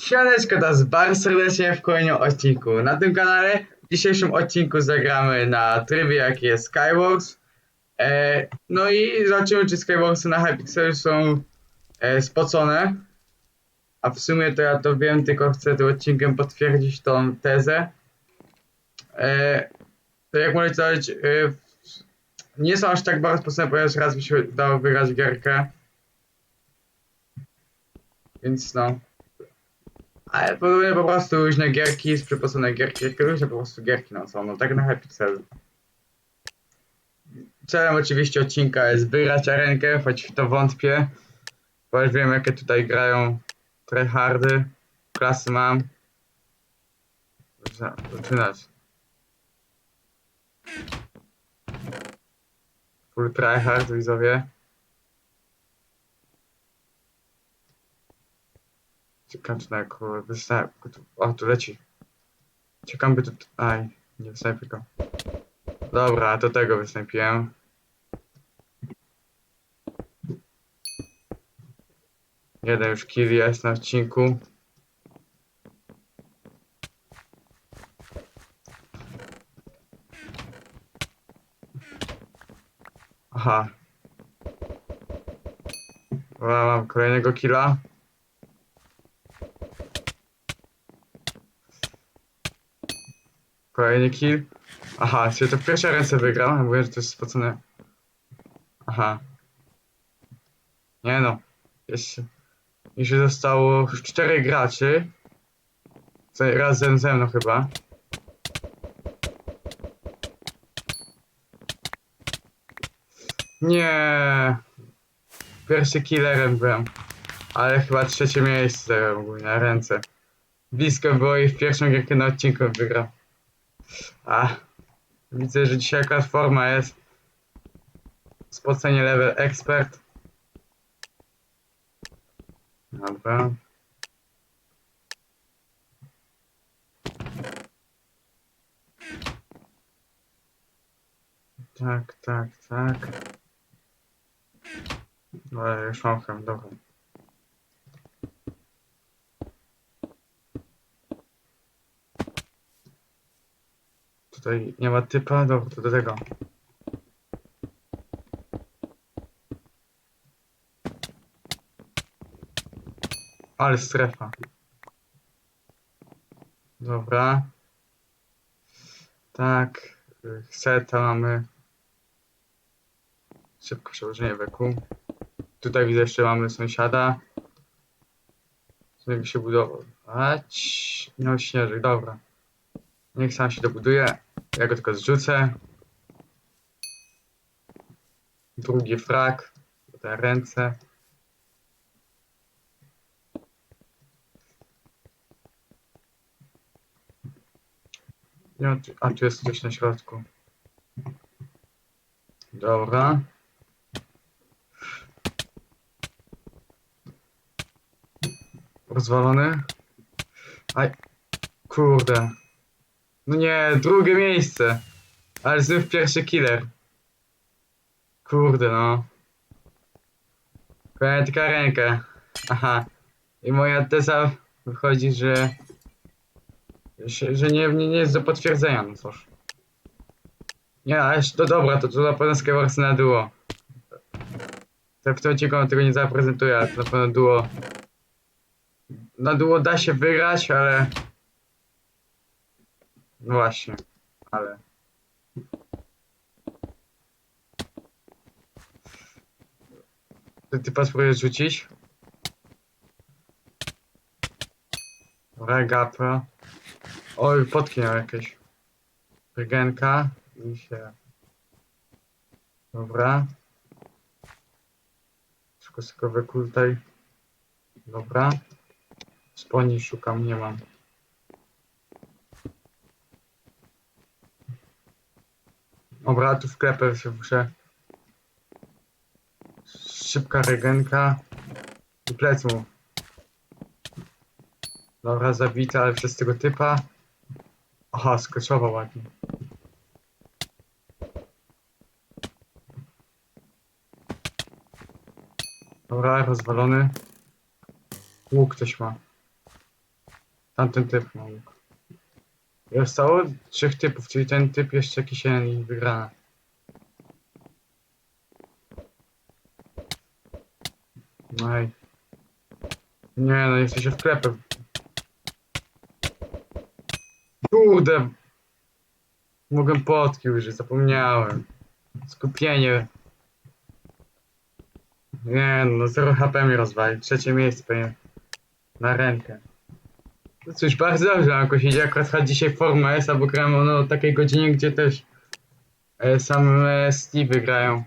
Siemaneczko, jest bardzo serdecznie w kolejnym odcinku. Na tym kanale w dzisiejszym odcinku zagramy na trybie jaki jest Skywars. E, no i zobaczymy czy Skywarsy na Hypixelu są e, spocone. A w sumie to ja to wiem, tylko chcę tym odcinkiem potwierdzić tą tezę. E, to jak możecie zobaczyć, e, nie są aż tak bardzo spocone, ponieważ raz mi się udało wygrać gierkę. Więc no. Ale podobnie po prostu różne gierki, przypocone gierki, różne po prostu gierki no są, no tak na Hypixel. Celem oczywiście odcinka jest wygrać arenkę, choć w to wątpię. Bo już wiem jakie tutaj grają tryhardy, klasy mam. Za- Zaczynać. Full tryhard widzowie. Czekam czy na kurwa. O, tu leci. Czekam by tu... Aj, nie występuj go. Dobra, do tego wystąpiłem. Jeden już kill jest na odcinku. Aha. Dobra, mam kolejnego killa. Kolejny kill. Aha, czyli to w pierwszej ręce wygram, mówię, że to jest spocone. Aha. Nie no. Jeszcze, jeszcze zostało już czterech graczy. Razem ze mną chyba. Nie. Pierwszy killerem byłem. Ale chyba trzecie miejsce ogólnie na ręce. Blisko było i w pierwszą gierkę na odcinku wygrał. A, widzę, że dzisiaj jakaś forma jest. Spocenie level expert. Dobra. Tak, tak, tak. Ale już mam dobra. Tutaj nie ma typa, dobra, to do tego. Ale strefa. Dobra. Tak. Seta mamy. Szybko przełożenie weku. Tutaj widzę jeszcze mamy sąsiada. Żeby się budować. No śnieżek, dobra. Niech sam się dobuduje. Ja go tylko zrzucę. Drugi frak. Tutaj ręce. Ja, a tu jest coś na środku. Dobra. Rozwalony. Aj. Kurde. No nie, drugie miejsce. Ale znów pierwszy killer. Kurde no. Kolejna tylko ręka. Aha. I moja teza wychodzi, że... że, że nie, nie, nie jest do potwierdzenia, no cóż. Nie, ale to dobra, to, to na pewno Skywarsy na duo. To w tym on tego nie zaprezentuję, ale to na pewno duo... Na duo da się wygrać, ale... No właśnie, ale. Ty, ty spróbujesz rzucić? Regapro. Oj, potki jakieś. Rygenka. I się. Dobra. Szybko sobie wykultaj. Dobra. Sponi szukam, nie mam. Dobra, tu wklepę się muszę. Szybka regenka. I plec mu. Dobra, zabita, ale przez tego typa. Aha, skoszował ładnie. Dobra, rozwalony. Łuk ktoś ma. Tamten typ ma łuk. Zostało trzech typów, czyli ten typ jeszcze jakiś jeden i wygrana. Ej. Nie no, jesteś w klepę. Kurde. Mogłem potki użyć, zapomniałem. Skupienie. Nie no, 0 HP mi rozwali. Trzecie miejsce pewnie. Na rękę. No cóż, bardzo dobrze jakoś idzie. Akurat dzisiaj formę jest, albo grałem no, o takiej godzinie, gdzie też e, same Steve grają.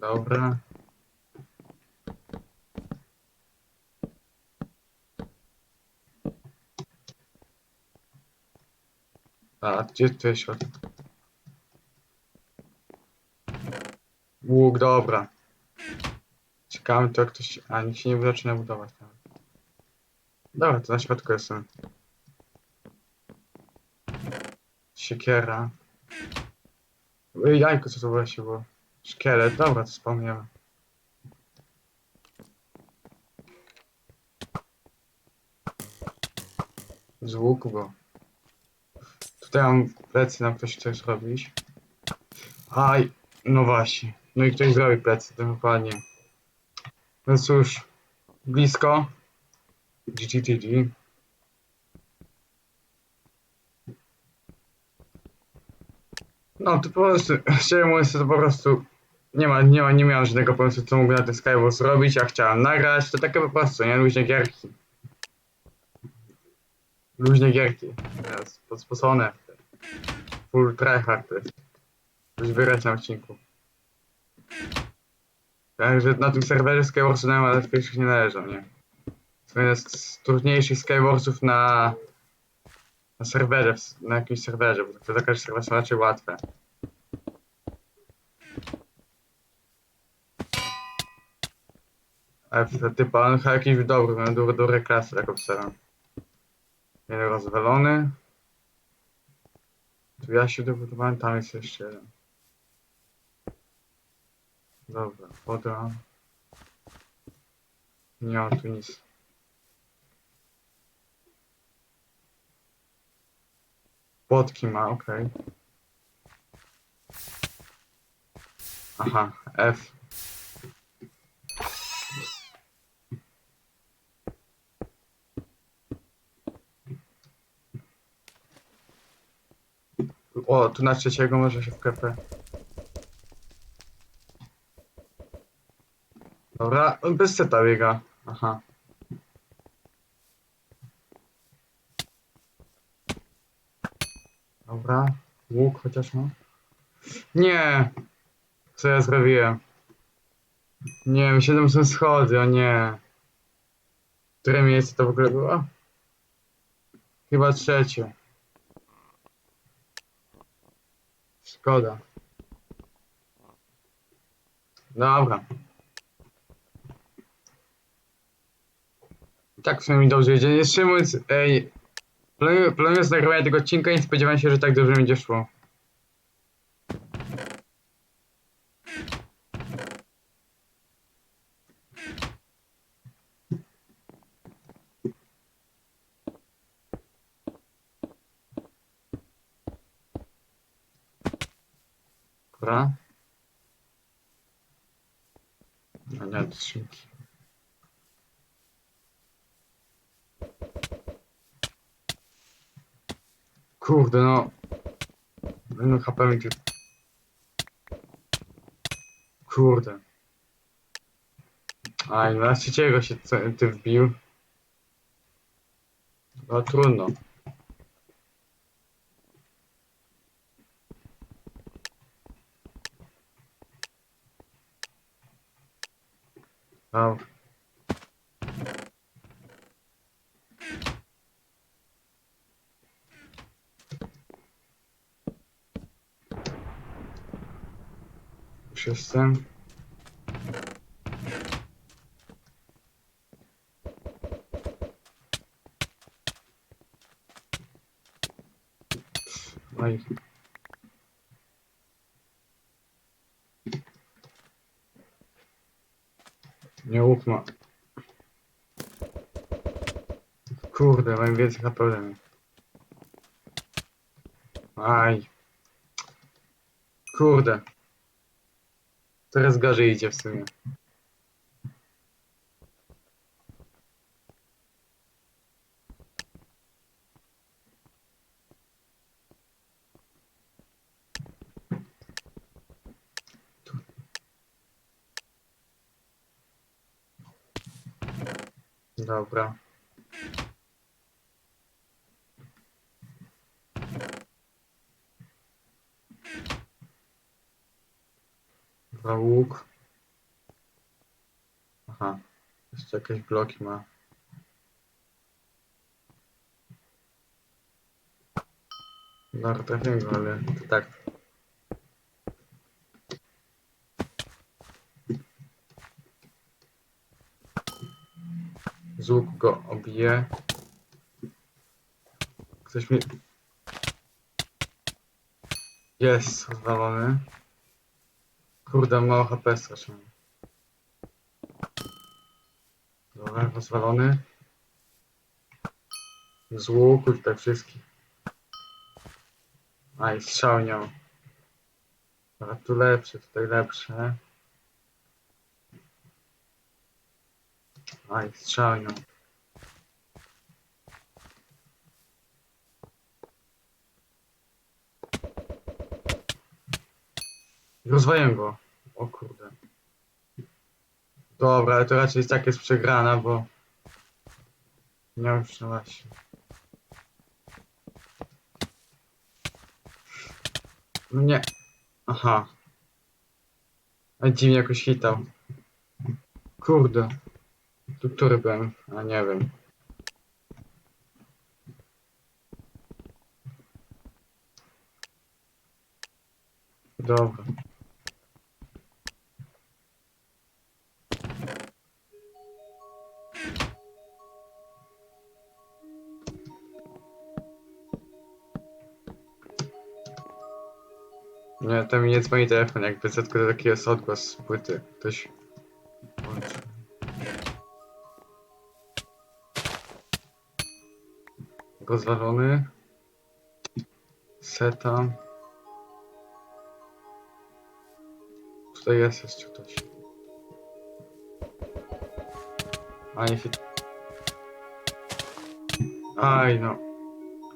Dobra. A, gdzie jest środek? Łuk, dobra. Ciekawe to jak ktoś... A, nikt się nie zaczyna budować nawet. Dobra, to na środku jestem. Siekiera. Jajko, co to właśnie było? Szkielet, dobra, to wspomniałem. Z łuku, bo... Tutaj mam plecy, nam ktoś chce zrobić. Aj, no właśnie. No i ktoś zrobi plecy, dokładnie. No cóż, blisko. GGGG. No to po prostu, szczerze mówiąc, to po prostu nie ma, nie ma, nie miałem żadnego pomysłu, co mógłbym na ten Skyward zrobić, ja chciałem nagrać, to takie po prostu, nie? Luźne gierki. Luźne gierki. Teraz podspocone. Full tryhard. Już wyrać na odcinku. Także na tym serwerze ale w pierwszych nie należą, nie? To z trudniejszych Skywarsów na na serwerze, na jakimś serwerze, bo to za każdy są raczej łatwe. To typa, on chyba jakiś dobry, ma dobre, dobre klasy, tak obstawiam. Jeden rozwalony. Tu ja się dobudowałem, tam jest jeszcze jeden. Dobra, woda. Nie ma tu nic. Płotki ma, okej. Aha, F. O, tu na trzeciego może się wklepę. Dobra, on bez seta biega. Aha. Dobra, łuk chociaż ma. Nie! Co ja zrobiłem? Nie 7 są schody, o nie. Które miejsce to w ogóle było? Chyba trzecie. Szkoda. Dobra. Tak mi dobrze idzie. Jeszcze mówiąc, ej, planuję- nagrywanie tego odcinka nie spodziewałem się, że tak dobrze będzie szło. Dobra. Kurde, no. No HP tu... Kurde. Aj, na trzeciego się ty wbił. No trudno. No. Już jestem. Mam więcej HP ode mnie. Aj. Kurde. Coraz gorzej idzie w sumie. Dobra. Dwa łuk. Aha. Jeszcze jakieś bloki ma. Dobra, trafiłem ale to tak. Z łuku go obije. Ktoś mi... Jest rozwalony. Kurde, mało HP strasznie. Dobra, rozwalony. Z łuku tutaj wszystkich. A i strzał ma. Dobra, tu lepsze, tutaj lepsze. A i strzał nie ma. Rozwaję go. O kurde. Dobra, ale to raczej tak jest przegrana, bo... Nie już no właśnie. No nie. Aha. A dziwnie jakoś hitał. Kurde. Tu który byłem? A nie wiem. Dobra. Nie, to mi nie dzwoni telefon, jakby za tylko taki jest odgłos z płyty. Ktoś Rozwalony. Seta. Tutaj jest jeszcze ktoś. A fit. Aj no.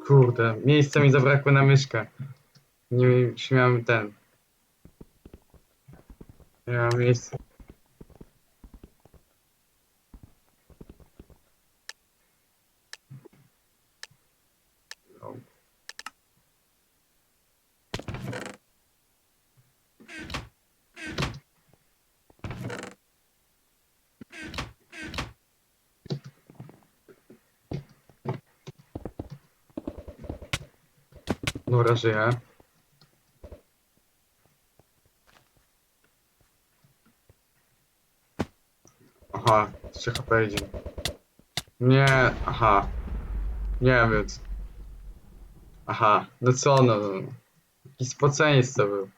Kurde, miejsca mi zabrakło na myszkę. Nie wiem, czy miałem ten. Nie mam Dobra, żyję. Aha, 3 HP idzie. Nie, aha. Nie wiem. Aha, no co no. no. Jakiś spoceniec to był.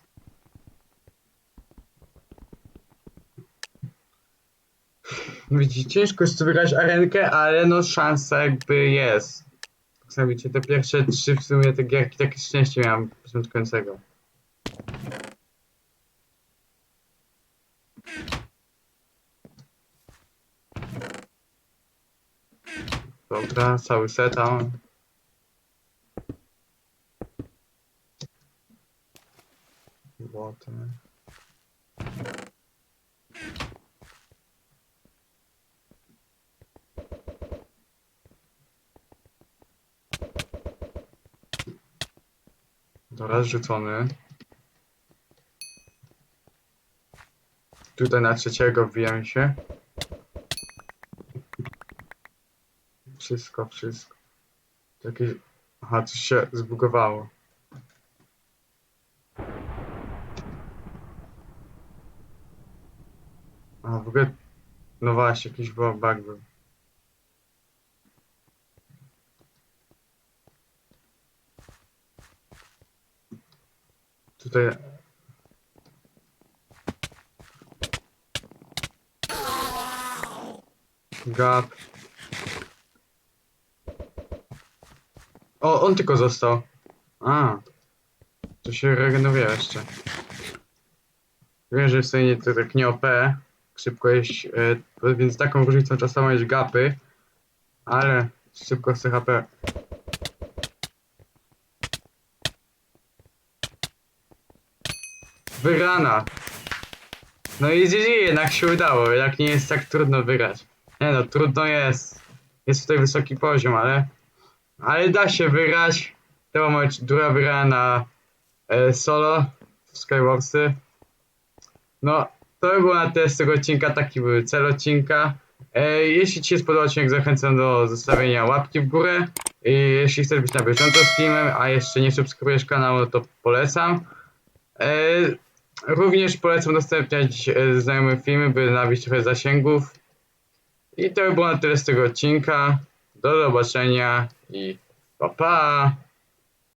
Widzicie, ciężko jest wygrać arenkę, ale no szansa jakby jest. Samo widzicie, te pierwsze trzy w sumie te gierki takie szczęście miałem początkującego. Dobra, cały set mam. Złote. Dobra, rzucony. Tutaj na trzeciego wbijam się. Wszystko, wszystko. Jakieś... Aha, coś się zbugowało. A w ogóle... No właśnie, jakiś bu- bug był. Tutaj. Gap. O, on tylko został. A. To się regeneruje jeszcze. Wiem, że w sumie to tak nie OP. Szybko jeść, e, więc taką różnicą czasami jest gapy. Ale szybko chce HP. Wygrana. No i GG, jednak się udało, jednak nie jest tak trudno wygrać. Nie no, trudno jest. Jest tutaj wysoki poziom, ale... Ale da się wygrać. To była moja druga wygrana na e, solo w Skywarsy. No, to by było na tyle z tego odcinka, taki był cel odcinka. E, jeśli Ci się spodobał odcinek, zachęcam do zostawienia łapki w górę. I jeśli chcesz być na bieżąco z filmem, a jeszcze nie subskrybujesz kanału, to polecam. E, również polecam udostępniać e, znajomym filmy, by nabić trochę zasięgów. I to by było na tyle z tego odcinka. Do zobaczenia i pa pa!